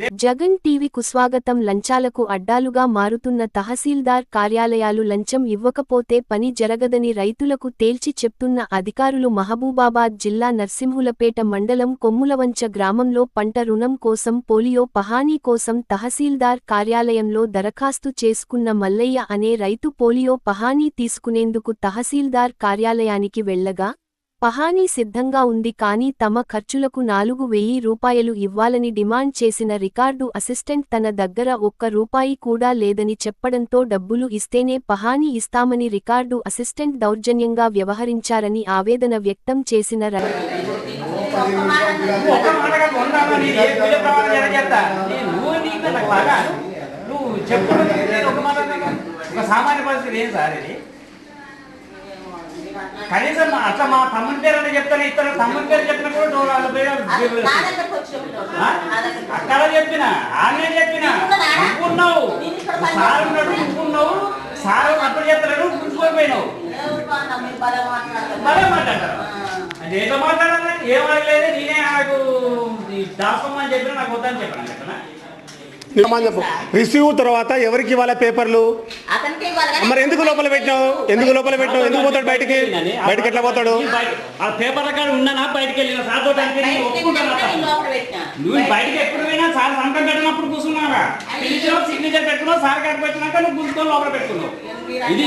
జగన్ టీవీకు స్వాగతం లంచాలకు అడ్డాలుగా మారుతున్న తహసీల్దార్ కార్యాలయాలు లంచం ఇవ్వకపోతే పని జరగదని రైతులకు తేల్చి చెప్తున్న అధికారులు మహబూబాబాద్ జిల్లా నర్సింహులపేట మండలం కొమ్ములవంచ గ్రామంలో పంట రుణం కోసం పోలియో పహానీ కోసం తహసీల్దార్ కార్యాలయంలో దరఖాస్తు చేసుకున్న మల్లయ్య అనే రైతు పోలియో పహానీ తీసుకునేందుకు తహసీల్దార్ కార్యాలయానికి వెళ్ళగా పహానీ సిద్ధంగా ఉంది కానీ తమ ఖర్చులకు నాలుగు వెయ్యి రూపాయలు ఇవ్వాలని డిమాండ్ చేసిన రికార్డు అసిస్టెంట్ తన దగ్గర ఒక్క రూపాయి కూడా లేదని చెప్పడంతో డబ్బులు ఇస్తేనే పహానీ ఇస్తామని రికార్డు అసిస్టెంట్ దౌర్జన్యంగా వ్యవహరించారని ఆవేదన వ్యక్తం చేసిన ర ఒక సామాన్య పరిస్థితి ఏం సార్ ఇది? కనీసం అట్లా మా తమ్ముని పేరు అంటే చెప్తాను ఇతను తమ్ముని పేరు చెప్పినప్పుడు నువ్వు వాళ్ళ పేరు? అక్కడ చెప్పిన ఆమె చెప్పిన నువ్వు ఉన్నావు సార్ ఉన్నాడు సార్ అప్పుడు చెప్తాడు గుంజుకొని పోయినావు. మరే మాట్లాడతారు? అంటే ఏదో మాట్లాడాలి ఏం అడగలేదు నేనే నాకు దాసమ్మని చెప్పిన నాకు వద్దని చెప్పాను చెప్పనా? నిజమని చెప్పు రిసీవ్ తర్వాత ఎవరికి ఇవ్వాలి పేపర్లు? మరి ఎందుకు లోపల పెట్టినావు? ఎందుకు లోపల పెట్టినావు? ఎందుకు పోతాడు బయటికి? బయటికి ఎట్లా పోతాడు? ఆ పేపర్ కాడ ఉన్నానా బయటికి వెళ్ళిన? సార్ బయటికి. నువ్వు ఎప్పుడు పోయినా సార్ సంతకం పెట్టినప్పుడు కూర్చున్నారా? పిలిచినావు సిగ్నేచర్ పెట్టుకున్నావు సార్ కాడ పెట్టినాక నువ్వు గుంజుకొని లోపల పెట్టుకున్నావు. ఇది